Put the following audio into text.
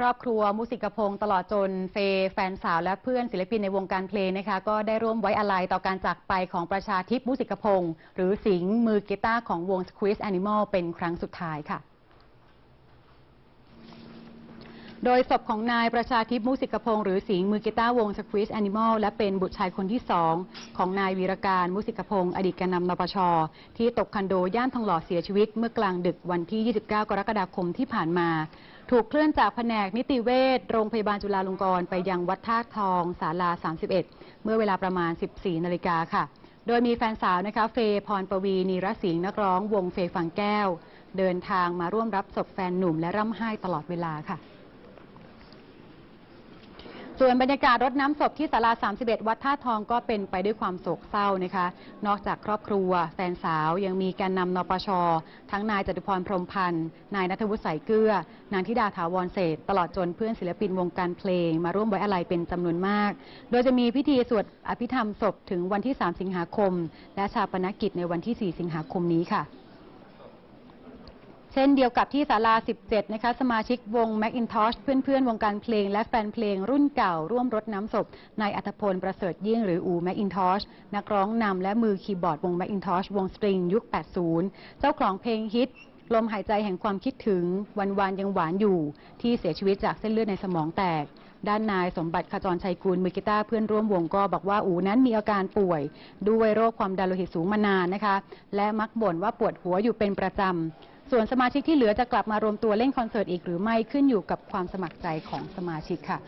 ครอบครัวมุสิกพงศ์ตลอดจนเฟแฟนสาวและเพื่อนศิลปินในวงการเพลงนะคะ ก็ได้ร่วมไว้อาลัยต่อการจากไปของประชาทิพมุสิกพงศ์หรือสิงห์มือกีตาร์ของวง Squeeze Animal เป็นครั้งสุดท้ายค่ะ โดยศพของนายประชาทิพย์มุสิกพงศ์หรือสิงห์มือกีตาร์วง Squeeze Animal และเป็นบุตรชายคนที่สองของนายวีรการมุสิกพงศ์อดีตแกนนำนปช ที่ตกคอนโดย่านทองหล่อเสียชีวิตเมื่อกลางดึกวันที่ 29 กรกฎาคมที่ผ่านมา ถูกเคลื่อนจากแผนกนิติเวชโรงพยาบาลจุฬาลงกรณ์ไปยังวัดท่าตุทองศาลา 31 เมื่อเวลาประมาณ 14 นาฬิกาค่ะ โดยมีแฟนสาวนะคะเฟย์พรปวีนีรสิงห์นักร้อง วงเฟย์ฝังแก้ว เดินทางมาร่วมรับศพแฟนหนุ่มและร่ำไห้ตลอดเวลาค่ะ ส่วนบรรยากาศรดน้ำศพที่ศาลา 31 วัดท่าทองก็เป็นไปด้วยความโศกเศร้านะคะ นอกจากครอบครัว แฟนสาวยังมีแกนนำนปช ทั้งนายจตุพรพรมพันธ์ นายนัทวุฒิสายเกลือ นางธิดาถาวรเศษตลอดจนเพื่อนศิลปินวงการเพลง มาร่วมไว้อาลัยเป็นจำนวนมาก โดยจะมีพิธีสวดอภิธรรมศพถึงวันที่ 3 สิงหาคม และชาปนกิจในวันที่ 4 สิงหาคมนี้ค่ะ เช่นเดียวกับที่ศาลา 17 นะคะ สมาชิกวง Macintosh เพื่อนๆ วงการเพลงและแฟนเพลงรุ่นเก่า ร่วมรดน้ำศพนายอัธพล ประเสริฐยิ่งหรืออู Macintosh นักร้องนำและมือคีย์บอร์ดวง Macintosh วงสตริงยุค 80 เจ้าของเพลงฮิต ลมหายใจแห่งความคิดถึงวันวานยังหวานอยู่ ที่เสียชีวิตจากเส้นเลือดในสมองแตกด้านนายสมบัติขจรชัยกุลมือกีตาร์เพื่อนร่วมวงก็บอกว่าอูนั้นมีอาการป่วย ด้วยโรคความดันโลหิตสูงมานานนะคะ และมักบ่นว่าปวดหัวอยู่เป็นประจำ ส่วนสมาชิกที่เหลือจะกลับมารวมตัวเล่นคอนเสิร์ตอีกหรือไม่ขึ้นอยู่กับความสมัครใจของสมาชิกค่ะ